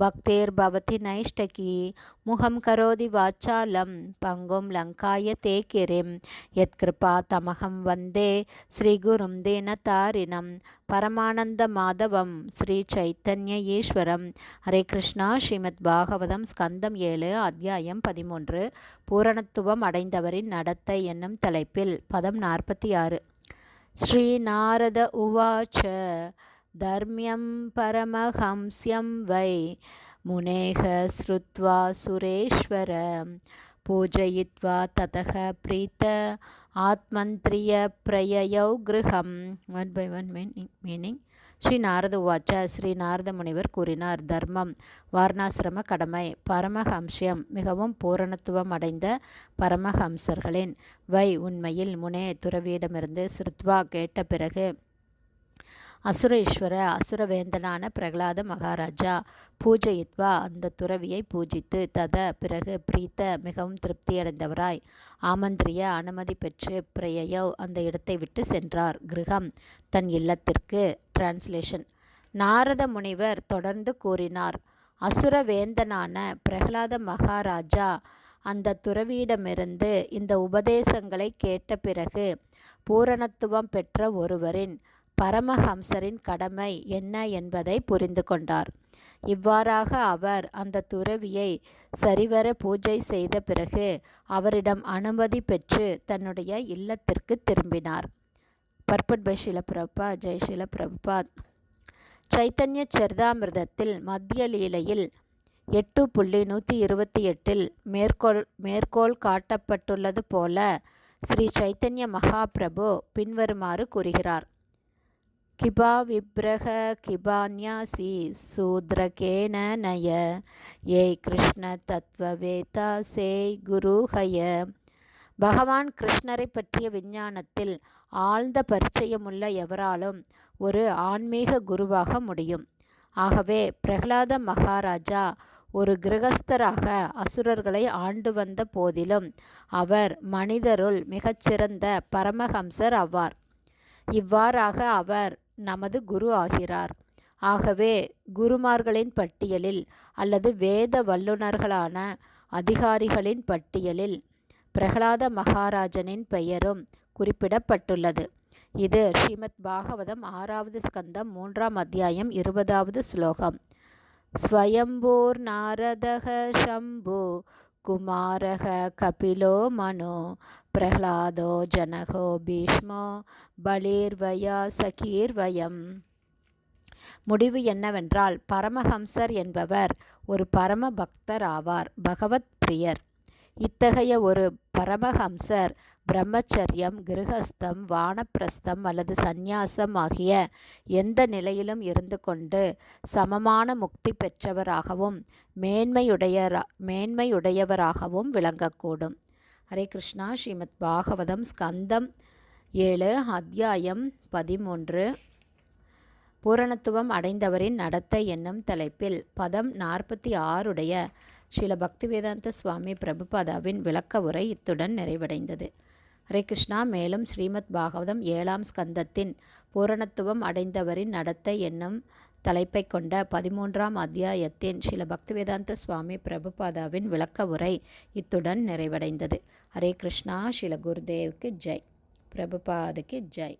பக்தேர் பவதி நைஷ்டகி முகம் கரோதி வாச்சாலம் பங்கும் லங்காய தேக்கிரிம். யத்கிருபா தமகம் வந்தே ஸ்ரீகுரும் தீனதாரிணம் பரமானந்த மாதவம் ஸ்ரீ சைத்தன்ய ஈஸ்வரம். ஹரே கிருஷ்ணா ஸ்ரீமத் பாகவதம் ஸ்கந்தம் ஏழு அத்தியாயம் பதிமூன்று. பூரணத்துவம் அடைந்தவரின் நடத்தை என்னும் தலைப்பில் பதம் நாற்பத்தி ஆறு. ஸ்ரீநாரத உவாச்ச தர்மியம் பரமஹம்சியம் வை முனேக ஸ்ருத்வா சுரேஸ்வர. பூஜயித்வா ததக பிரீத்த ஆத்மந்திரிய பிரயயௌ கிருஹம். One by one meaning meaning Shri Narada உவாச்ச ஸ்ரீ நாரத முனிவர் கூறினார் தர்மம் வாரணாசிரம கடமை பரமஹம்சியம் மிகவும் பூரணத்துவம் அடைந்த பரமஹம்சர்களின் வை உண்மையில் முனே துறவியிடமிருந்து ஸ்ருத்வா கேட்ட பிறகு அசுரேஸ்வர அசுரவேந்தனான பிரகலாத மகாராஜா பூஜயித்வா அந்த துறவியை பூஜித்து தத பிறகு பிரீத்த மிகவும் திருப்தியடைந்தவராய். ஆமந்திரிய அனுமதி பெற்று பிரயயோ அந்த இடத்தை விட்டு சென்றார். கிரகம் தன் இல்லத்திற்கு டிரான்ஸ்லேஷன். நாரத முனிவர் தொடர்ந்து கூறினார் அசுரவேந்தனான பிரகலாத மகாராஜா அந்த துறவியிடமிருந்து இந்த உபதேசங்களை கேட்ட பிறகு பூரணத்துவம் பெற்ற ஒருவரின் பரமஹம்சரின் கடமை என்ன என்பதை புரிந்து கொண்டார் இவ்வாறாக அவர் அந்த துறவியை சரிவர பூஜை செய்த பிறகு அவரிடம் அனுமதி பெற்று தன்னுடைய இல்லத்திற்கு திரும்பினார். பர்பட் பை ஷில பிரபா ஜெய் ஷில பிரபாத் சைத்தன்ய சரிதாமிர்தத்தில் மத்திய லீலையில் எட்டு புள்ளி நூற்றி இருபத்தி எட்டில் மேற்கோள் மேற்கோள் காட்டப்பட்டுள்ளது போல ஸ்ரீ சைத்தன்ய மகாபிரபு பின்வருமாறு கூறுகிறார். கிபா விப்ரக கிபான்யாசி சூத்ரகேன நய ஏய் கிருஷ்ண தத்வவேதா சேய் குருஹய பகவான் கிருஷ்ணரை பற்றிய விஞ்ஞானத்தில் ஆழ்ந்த பரிச்சயமுள்ள எவராலும் ஒரு ஆன்மீக குருவாக முடியும். ஆகவே பிரகலாத மகாராஜா ஒரு கிரகஸ்தராக அசுரர்களை ஆண்டு வந்த போதிலும் அவர் மனிதருள் மிகச்சிறந்த பரமஹம்சர் ஆவார். இவ்வாறாக அவர் நமது குரு ஆகிறார். ஆகவே குருமார்களின் பட்டியலில் அல்லது வேத வல்லுநர்களான அதிகாரிகளின் பட்டியலில் பிரகலாத மகாராஜனின் பெயரும் குறிப்பிடப்பட்டுள்ளது. இது ஸ்ரீமத் பாகவதம் ஆறாவது ஸ்கந்தம் மூன்றாம் அத்தியாயம் இருபதாவது ஸ்லோகம். ஸ்வயம்பூர் நாரதக சம்பு குமாரக கபிலோ மனோ பிரஹ்லாதோ ஜனகோ பீஷ்மோ பலீர்வயா சகீர்வயம் முடிவு என்னவென்றால் பரமஹம்சர் என்பவர் ஒரு பரம பக்தர் ஆவார் பகவத் பிரியர். இத்தகைய ஒரு பரமஹம்சர் பிரம்மச்சரியம் கிருகஸ்தம் வானப்பிரஸ்தம் அல்லது சந்நியாசம் ஆகிய எந்த நிலையிலும் இருந்து கொண்டு சமமான முக்தி பெற்றவராகவும் மேன்மையுடைய மேன்மையுடையவராகவும் விளங்கக்கூடும். ஹரே கிருஷ்ணா. ஸ்ரீமத் பாகவதம் ஸ்கந்தம் ஏழு அத்தியாயம் பதிமூன்று. பூரணத்துவம் அடைந்தவரின் நடத்தை என்னும் தலைப்பில் பதம் நாற்பத்தி ஆறுடைய ஸ்ரீல பக்திவேதாந்த சுவாமி பிரபுபாதாவின் விளக்க உரை இத்துடன் நிறைவடைந்தது. ஹரே கிருஷ்ணா மேலும் ஸ்ரீமத் பாகவதம் ஏழாம் ஸ்கந்தத்தின் பூரணத்துவம் அடைந்தவரின் நடத்தை என்னும் தலைப்பை கொண்ட பதிமூன்றாம் அத்தியாயத்தின் ஸ்ரீல பக்திவேதாந்த சுவாமி பிரபுபாதாவின் விளக்க உரை இத்துடன் நிறைவடைந்தது. ஹரே கிருஷ்ணா ஸ்ரீல குருதேவுக்கு ஜெய். பிரபுபாதுக்கு ஜெய்.